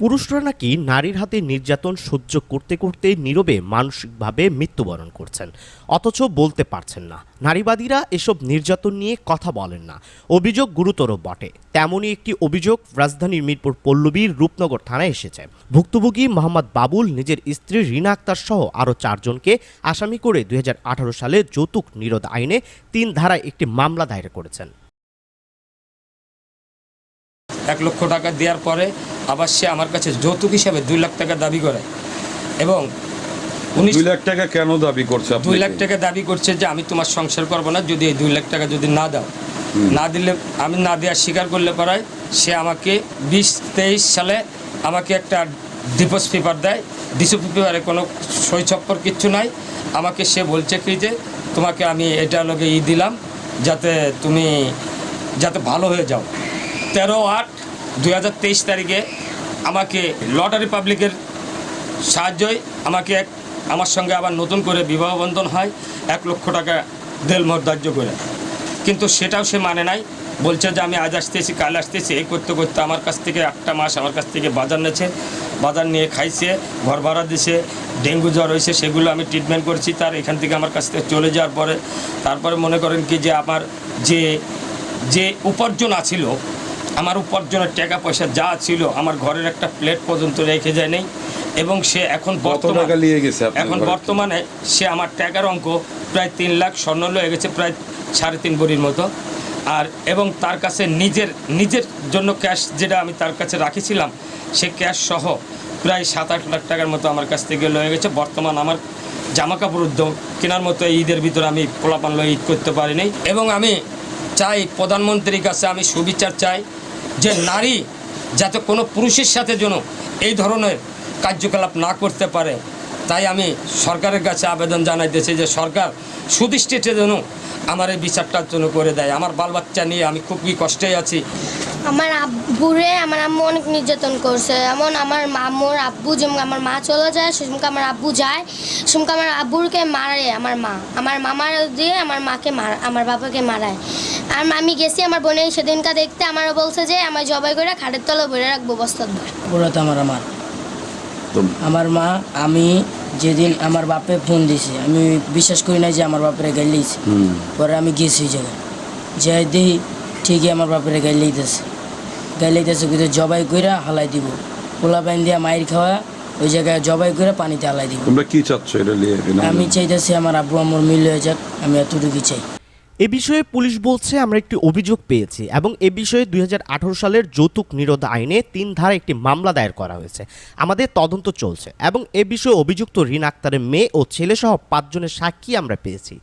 পুরুষরা নাকি নারীর হাতে নির্যাতন সহ্য করতে করতে নীরবে মানসিকভাবে মৃত্যুবরণ করছেন। অথচ বলতে পারছেন না। নারীবাদীরা এসব নির্যাতন নিয়ে কথা বলেন না। অভিযোগ গুরুতর বটে। তেমনই একটি অভিযোগ রাজধানীর মিরপুর পল্লবীর রূপনগর থানায় এসেছে। ভুক্তভোগী মোহাম্মদ বাবুল, নিজের স্ত্রী রিনা আক্তার সহ আরও চারজনকে আসামি করে দুই হাজার আঠারো সালে যৌতুক নিরোধ আইনে তিন ধারায় একটি মামলা দায়ের করেছেন। এক লক্ষ টাকা দেওয়ার পরে আবার সে আমার কাছে যৌতুক হিসাবে দুই লাখ টাকা দাবি করে। এবং উনিশ দুই লাখ টাকা কেন দাবি করছে দুই লাখ টাকা দাবি করছে যে আমি তোমার সংসার করব না যদি এই দুই লাখ টাকা যদি না দাও। না দিলে আমি না দেওয়ার স্বীকার করলে পরায় সে আমাকে বিশ তেইশ সালে আমাকে একটা ডিপোজ পেপার দেয়। ডিসো পেপারে কোনো সই কিচ্ছু নাই। আমাকে সে বলছে কি যে তোমাকে আমি এটা লোকে ই দিলাম যাতে তুমি যাতে ভালো হয়ে যাও। তেরো আট দুই তারিখে আমাকে লটারি পাবলিকের সাহায্যই আমাকে এক আমার সঙ্গে আবার নতুন করে বিবাহ বন্ধন হয়, এক লক্ষ টাকা দেলমোহর ধার্য করে। কিন্তু সেটাও সে মানে নাই। বলছে যে আমি আজ আসতেছি, কাল আসতেছি, এই করতে করতে আমার কাছ থেকে একটা মাস আমার কাছ থেকে বাজার নেছে, বাজার নিয়ে খাইছে, ঘর ভাড়া দিছে, ডেঙ্গু জ্বর হয়েছে, সেগুলো আমি ট্রিটমেন্ট করছি, তার এখান থেকে আমার কাছ থেকে চলে যাওয়ার পরে, তারপরে মনে করেন কি যে আমার যে যে উপার্জন আছিল আমার উপার্জনের টাকা পয়সা যা ছিল আমার ঘরের একটা প্লেট পর্যন্ত রেখে যায় নেই। এবং সে এখন এখন বর্তমানে সে আমার টাকার অঙ্ক প্রায় তিন লাখ স্বর্ণ লয়ে গেছে প্রায় সাড়ে তিন বড়ির মতো। আর এবং তার কাছে নিজের নিজের জন্য ক্যাশ যেটা আমি তার কাছে রাখিছিলাম সে ক্যাশ সহ প্রায় সাত আট লাখ টাকার মতো আমার কাছ থেকে লয়ে গেছে। বর্তমান আমার জামা কাপড় উদ্যোগ কেনার মতো ঈদের ভিতরে আমি পোলাপান লয়ে ঈদ করতে পারিনি এবং আমি চাই প্রধানমন্ত্রীর কাছে আমি সুবিচার চাই। যে নারী যাতে কোনো পুরুষের সাথে যেন এই ধরনের কার্যকলাপ না করতে পারে, তাই আমি সরকারের কাছে আবেদন জানাইতেছি যে সরকার সুদৃষ্টিতে যেন আমার এই বিচারটার জন্য করে দেয়। আমার বাল বাচ্চা নিয়ে আমি খুবই কষ্টে আছি। আমার আব্বুরে আমার আম্মু অনেক নির্যাতন করছে। এমন আমার মামুর আব্বু যেমন আমার মা চলে যায় সেসমকে আমার আব্বু যায় সেসমকে আমার আব্বুরকে মারে আমার মা। আমার মামার দিয়ে আমার মাকে মার আমার বাবাকে মারায়। আর আমি গেছি আমার বোনে সেদিনকা দেখতে আমার বলছে যে আমার জবাই করে খাটের তলে ভরে রাখব বস্তার ওরা তো আমার আমার আমার মা আমি যেদিন আমার বাপে ফোন দিছে আমি বিশ্বাস করি না যে আমার বাপরে হুম। পরে আমি গেছি ওই জায়গায়। যাই দেখি ঠিকই আমার বাপরে গাইলেইতেছে গাইলেইতেছে কিন্তু জবাই কইরা হালাই দিব। পোলা পাইন দিয়া মাইর খাওয়া ওই জায়গায় জবাই করে পানিতে হালাই দিব। তোমরা কি চাচ্ছ এটা নিয়ে? আমি চাইতেছি আমার আব্বু আমার মিল হয়ে যাক আমি এতটুকু চাই। এ বিষয়ে পুলিশ বলছে, আমরা একটি অভিযোগ পেয়েছি এবং এ বিষয়ে দুই হাজার আঠারো সালের যৌতুক নিরোধ আইনে তিন ধারা একটি মামলা দায়ের করা হয়েছে। আমাদের তদন্ত চলছে এবং এ বিষয়ে অভিযুক্ত রিন আক্তারের মেয়ে ও ছেলেসহ পাঁচজনের সাক্ষী আমরা পেয়েছি।